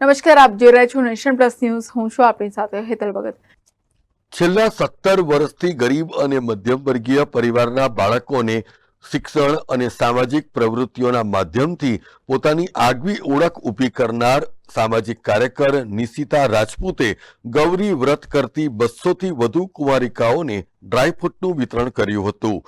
નમસ્કાર, આપ જોઈ રહ્યા છો નેશન પ્લસ ન્યૂઝ. હું છું આપની સાથે હેતલ ભગત. છેલ્લા સત્તર વર્ષથી ગરીબ અને મધ્યમ વર્ગીય પરિવારના બાળકોને શિક્ષણ અને સામાજિક પ્રવૃત્તિઓના માધ્યમથી પોતાની આગવી ઓળખ ઊભી કરનાર સામાજિક કાર્યકર નિશિતા રાજપૂતે ગૌરી વ્રત કરતી બસોથી વધુ કુંવારિકાઓને ડ્રાયફ્રૂટનું વિતરણ કર્યું હતું.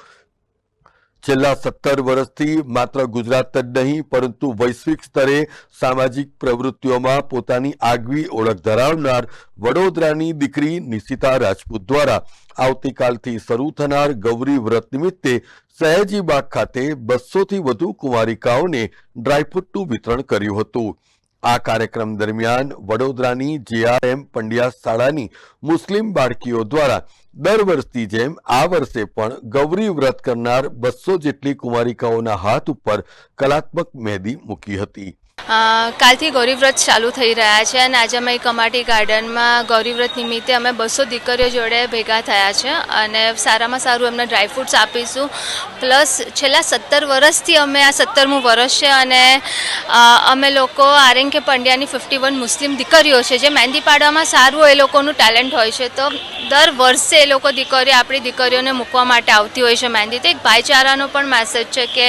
છેલ્લા સત્તર વર્ષથી માત્ર ગુજરાત જ નહીં, પરંતુ વૈશ્વિક સ્તરે સામાજિક પ્રવૃત્તિઓમાં પોતાની આગવી ઓળખ ધરાવનાર વડોદરાની દીકરી નિશિતા રાજપૂત દ્વારા આવતીકાલથી શરૂ થનાર ગૌરી વ્રત નિમિત્તે સયાજીબાગ ખાતે બસોથી વધુ કુંવારિકાઓને ડ્રાયફ્રૂટનું વિતરણ કર્યું હતું. આ કાર્યક્રમ દરમિયાન વડોદરાની જેઆરએમ પંડ્યા શાળાની મુસ્લિમ બાળકીઓ દ્વારા દર વર્ષની જેમ આ વર્ષે પણ ગૌરી વ્રત કરનાર બસો જેટલી કુમારિકાઓના હાથ ઉપર કલાત્મક મહેંદી મૂકી હતી. કાલથી ગૌરીવ્રત ચાલુ થઈ રહ્યા છે અને આજે અમે કમાટી ગાર્ડનમાં ગૌરીવ્રત નિમિત્તે અમે બસો દીકરીઓ જોડે ભેગા થયા છે અને સારામાં સારું એમને ડ્રાયફ્રૂટ્સ આપીશું. પ્લસ છેલ્લા સત્તર વર્ષથી અમે આ સત્તરમું વર્ષ છે અને અમે લોકો આરએનકે પંડ્યાની ફિફ્ટી વન મુસ્લિમ દીકરીઓ છે. જે મહેંદી પાડવામાં સારું એ લોકોનું ટેલેન્ટ હોય છે. તો દર વર્ષે એ લોકો દીકરીઓ આપણી દીકરીઓને મૂકવા માટે આવતી હોય છે મહેંદી. તો એક ભાઈચારાનો પણ મેસેજ છે કે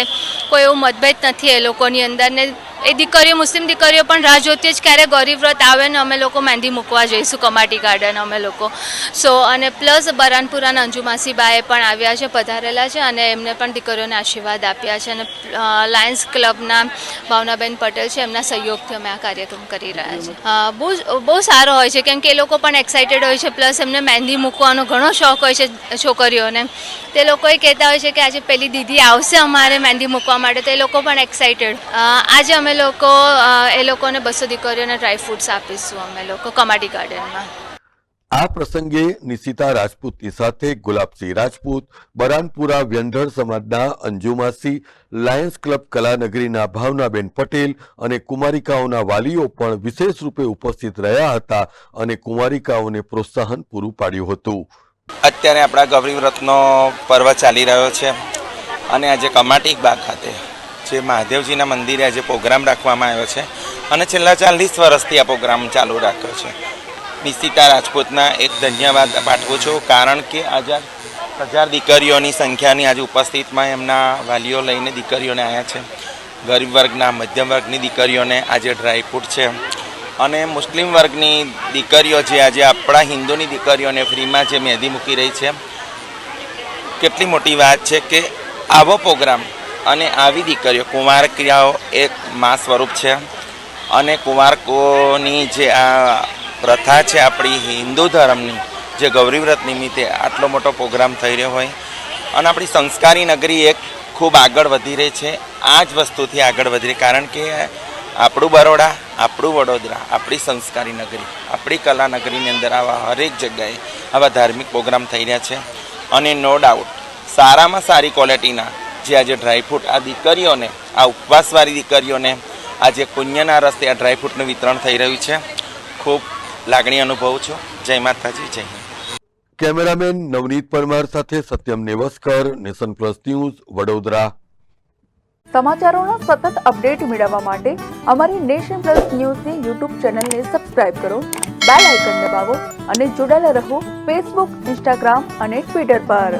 કોઈ એવું મતભેદ નથી એ લોકોની અંદર ને એ દીકરીઓ, મુસ્લિમ દીકરીઓ પણ રાહ જોતી જ ક્યારે ગૌરી વ્રત આવે ને અમે લોકો મહેંદી મૂકવા જઈશું, કમાટી ગાર્ડન અમે લોકો. સો અને પ્લસ બરાનપુરાના અંજુમાસીબાએ પણ આવ્યા છે, પધારેલા છે અને એમને પણ દીકરીઓને આશીર્વાદ આપ્યા છે અને લાયન્સ ક્લબના ભાવનાબેન પટેલ છે, એમના સહયોગથી અમે આ કાર્યક્રમ કરી રહ્યા છીએ. બહુ બહુ સારો હોય છે, કેમ કે એ લોકો પણ એક્સાઇટેડ હોય છે પ્લસ એમને મહેંદી મૂકવાનો ઘણો શોખ હોય છે છોકરીઓને. તે લોકોએ કહેતા હોય છે કે આજે પેલી દીદી આવશે અમારે મહેંદી મૂકવા માટે, તો એ લોકો પણ એક્સાઇટેડ આજે અમે લોકો અ, એ લોકોને બસો દીકરીઓને ડ્રાયફ્રૂટ્સ આપીશું અમે લોકો કમાટી ગાર્ડનમાં આ પ્રસંગે નિશિતા રાજપૂતની સાથે ગુલાબસિંહ રાજપૂત બરાનપુરા વ્યંઢળ સમાજના અંજુમાસી લાયન્સ ક્લબ કલાનગરીના ભાવનાબેન પટેલ અને કુમારિકાઓના વાલીઓ પણ વિશેષ રૂપે ઉપસ્થિત રહ્યા હતા અને કુમારિકાઓને પ્રોત્સાહન પૂરું પાડ્યું હતું. અત્યારે આપણા ગૌરી વ્રતનો પર્વ ચાલી રહ્યો છે અને આજે કમાટી બાગ ખાતે જે મહાદેવજીના મંદિરે આજે પ્રોગ્રામ રાખવામાં આવ્યો છે અને છેલ્લા ચાલીસ વર્ષથી આ પ્રોગ્રામ ચાલુ રાખ્યો છે. નિશિતા રાજપૂતના એક ધન્યવાદ પાઠવું છું, કારણ કે આજે હજાર દીકરીઓની સંખ્યાની આજે ઉપસ્થિતમાં એમના વાલીઓ લઈને દીકરીઓને આવ્યા છે. ગરીબ વર્ગના, મધ્યમ વર્ગની દીકરીઓને આજે ડ્રાયફ્રૂટ છે. અને મુસ્લિમ વર્ગની દીકરીઓ જે આજે આપણા હિન્દુની દીકરીઓને ફ્રીમાં જે મહેંદી મૂકી રહી છે. કેટલી મોટી વાત છે કે આવો પ્રોગ્રામ અને આવી દીકરીઓ ક્રિયાઓ એક મા સ્વરૂપ છે. અને કુંવારકોની જે આ પ્રથા છે આપણી હિન્દુ ધર્મની, જે ગૌરીવ્રત નિમિત્તે આટલો મોટો પ્રોગ્રામ થઈ રહ્યો હોય. અને આપણી સંસ્કારી નગરી એક ખૂબ આગળ વધી રહી છે. આ જ વસ્તુથી આગળ વધી રહી, કારણ કે આપણું બરોડા, આપણું વડોદરા, આપણી સંસ્કારી નગરી, આપણી કલા નગરીની અંદર આવા હરેક જગ્યાએ આવા ધાર્મિક પ્રોગ્રામ થઈ રહ્યા છે. અને નો ડાઉટ, સારામાં સારી ક્વોલિટીના જે આજે ડ્રાયફ્રૂટ આ દીકરીઓને આ ઉપવાસવાળી દીકરીઓને આજે પુણ્યના રસ્તે આ ડ્રાયફ્રૂટનું વિતરણ થઈ રહ્યું છે. ખૂબ લાગણી અનુભવું છું. જય માતાજી જય હિન્દ. કેમેરામેન નવનીત પરમાર સાથે Satyam Nevaskar Nation plus news Vadodara. સમાચારોનો સતત અપડેટ મેળવવા માટે અમારી નેશન પ્લસ ન્યૂઝની યુટ્યુબ ચેનલને સબસ્ક્રાઇબ કરો બેલ આઇકન દબાવો અને જોડાયેલા રહો ફેસબુક ઇન્સ્ટાગ્રામ અને ટ્વિટર પર.